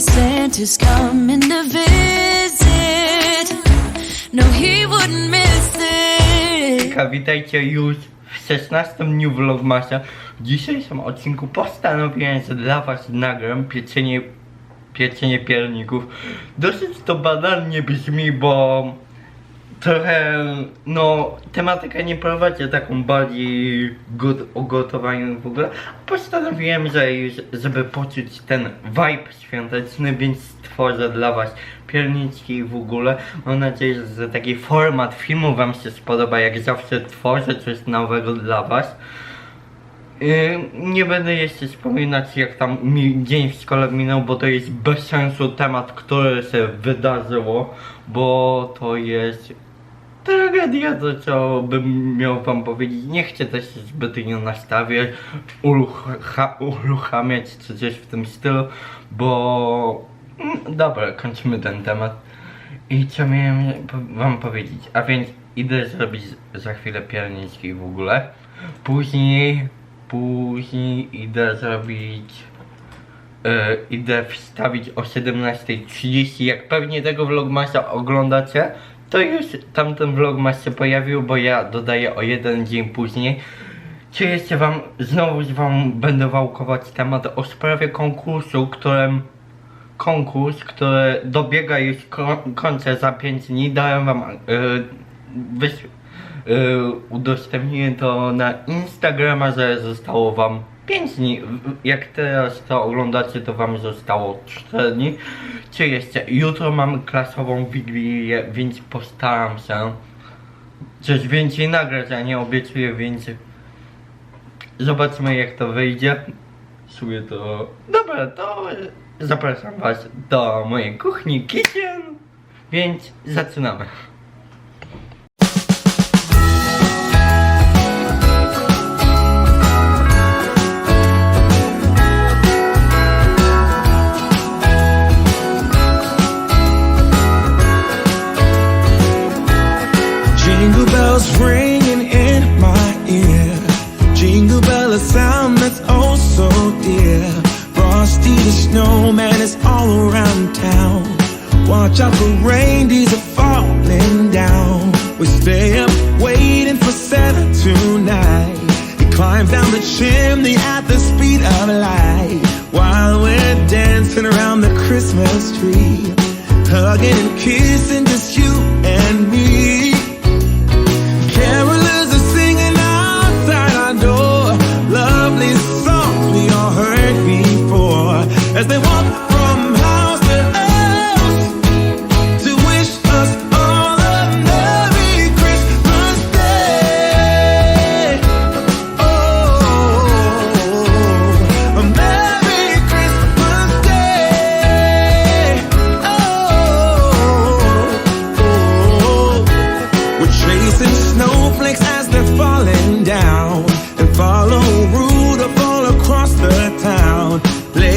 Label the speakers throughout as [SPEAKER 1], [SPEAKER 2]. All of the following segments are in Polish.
[SPEAKER 1] promise Santa's coming to visit. No, he wouldn't miss it.
[SPEAKER 2] Witajcie już w 16 dniu vlogmasa. W dzisiejszym odcinku postanowiłem, że dla was nagram pieczenie, pieczenie pierników. Dosyć to banalnie brzmi, bo trochę, no, tematyka nie prowadzi taką bardziej got, o gotowaniu w ogóle. Postanowiłem, że już, żeby poczuć ten vibe świąteczny, więc stworzę dla was pierniczki w ogóle. Mam nadzieję, że taki format filmu wam się spodoba, jak zawsze tworzę coś nowego dla was. Yy, nie będę jeszcze wspominać jak tam mi dzień w szkole minął, bo to jest bez sensu temat, który się wydarzyło, bo to jest tragedia, to co bym miał wam powiedzieć. Nie chcę też się zbytnio nastawiać, urucha, uruchamiać czy coś w tym stylu, bo mm, dobra, kończymy ten temat. I co miałem wam powiedzieć? A więc idę zrobić za chwilę pierniczki w ogóle. Później, później idę zrobić e, idę wstawić o 17.30. Jak pewnie tego vlogmasa oglądacie, to już tamten vlogmas się pojawił, bo ja dodaję o jeden dzień później. Czy jeszcze wam, znowu wam będę wałkować temat o sprawie konkursu, którym konkurs, który dobiega już ko- końca za 5 dni. Dałem wam yy, yy, udostępniłem to na Instagrama, że zostało wam 5 dni. Jak teraz to oglądacie, to wam zostało 4 dni. Czy jeszcze jutro mamy klasową wigilię, więc postaram się coś więcej nagrać, a nie obiecuję więcej. Zobaczmy jak to wyjdzie. Sumie to... Dobra, to zapraszam was do mojej kuchni kitchen, więc zaczynamy.
[SPEAKER 3] Bells ringing in my ear. Jingle bell, a sound that's oh so dear. Frosty the snowman is all around town. Watch out for reindeers are falling down. We stay up waiting for Santa tonight. He climbs down the chimney at the speed of light. While we're dancing around the Christmas tree. Hugging and kissing just you and me.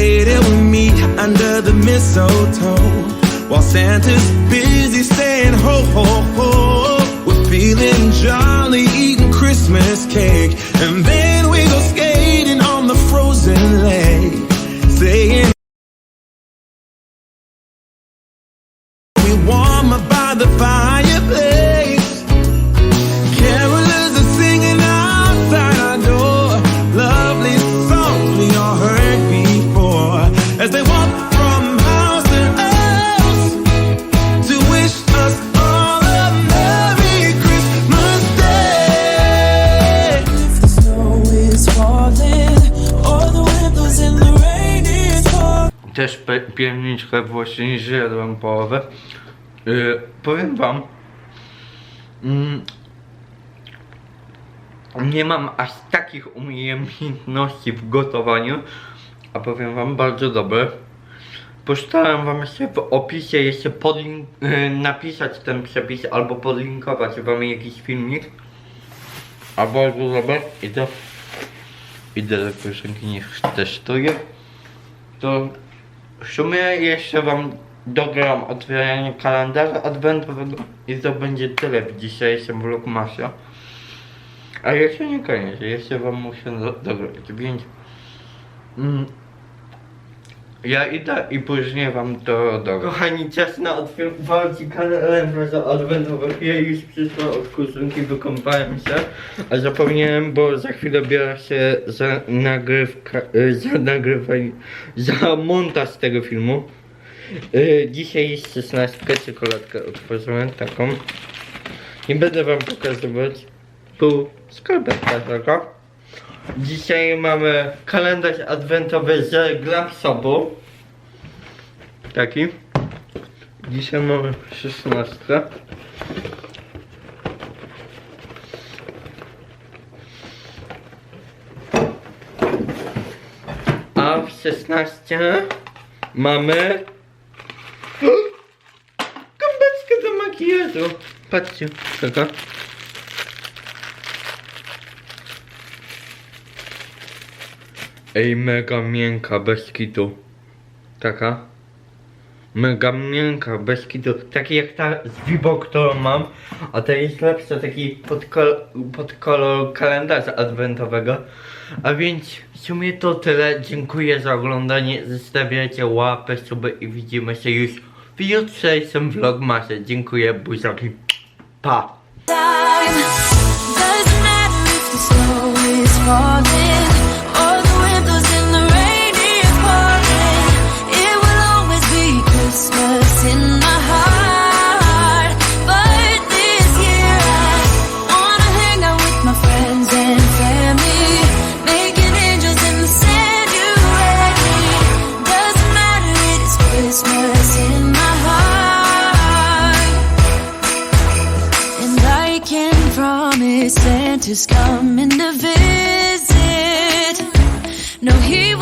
[SPEAKER 3] We meet under the mistletoe while Santa's busy saying ho ho ho. We're feeling jolly, eating Christmas cake, and then we go skating on the frozen lake, saying. We warm up by the fireplace. Singing outside our door. Lovely songs we all heard
[SPEAKER 2] Też pierniczkę właśnie zjadłem połowę. Yy, powiem wam, mm, nie mam aż takich umiejętności w gotowaniu, a powiem wam bardzo dobre. Postaram wam jeszcze w opisie jeszcze podlink- yy, napisać ten przepis albo podlinkować wam jakiś filmik. A bardzo dobre. Idę, idę do koleżanki, niech testuję. To w sumie jeszcze wam dogram otwieranie kalendarza adwentowego i to będzie tyle w dzisiejszym vlogmasie. A jeszcze nie koniec, jeszcze wam muszę do, dograć, więc mm, Ja idę i później wam to do. Kochani, czas na otwarcie kalendarza adwentowego. Ja już przyszła od kuzynki, wykąpałem się. A zapomniałem, bo za chwilę biorę się za nagrywka, y, za nagrywanie, za montaż tego filmu. Y, Dzisiaj jest 16, czekoladkę otworzyłem taką. Nie będę wam pokazywać pół skarpetka tego. Dzisiaj mamy kalendarz adwentowy z Glapsobu. Taki. Dzisiaj mamy 16. A w 16 mamy gąbeczkę do makijażu. Patrzcie, taka. Ej, mega miękka, bez kitu. Taka. Mega miękka, bez kitu. Taki jak ta z Vibo, którą mam. A to jest lepsza, taki pod, kol pod kolor kalendarza adwentowego. A więc w sumie to tyle. Dziękuję za oglądanie. Zostawiajcie łapę, suby i widzimy się już w jutrzejszym vlogmasie. Dziękuję, buziaki. Pa!
[SPEAKER 1] Santa's coming to visit. No, he